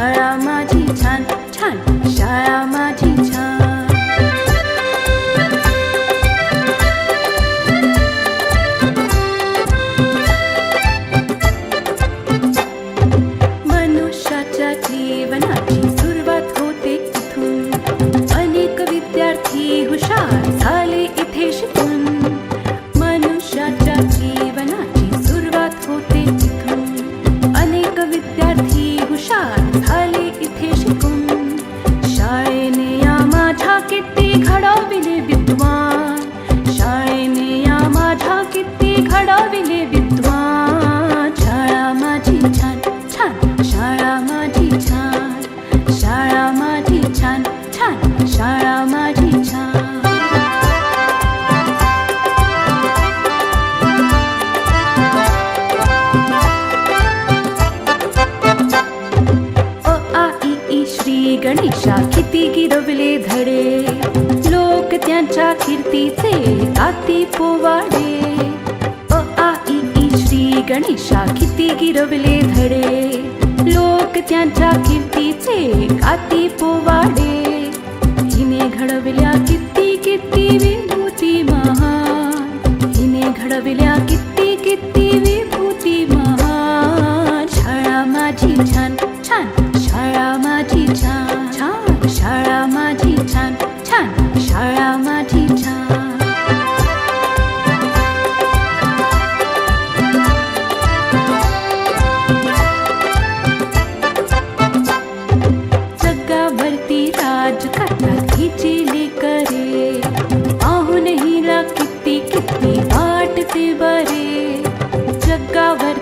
Aramati Chan. Ganesha किती गिरवले धडे. लोक त्यांच्या कीर्तीचे ताती पोवाडे. अ आ ई श्री गणेशा किती गिरवले धडे. लोक त्यांच्या कीर्तीचे आती पोवाडे. हिने घडविल्या किती किती विभूती महा हिने घडविल्या किती किती विभूती महा शाळा माझी छान छान शाळा माझी छान.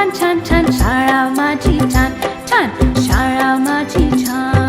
छान छान छान छान शाळा माझी छान छान शाळा माझी छान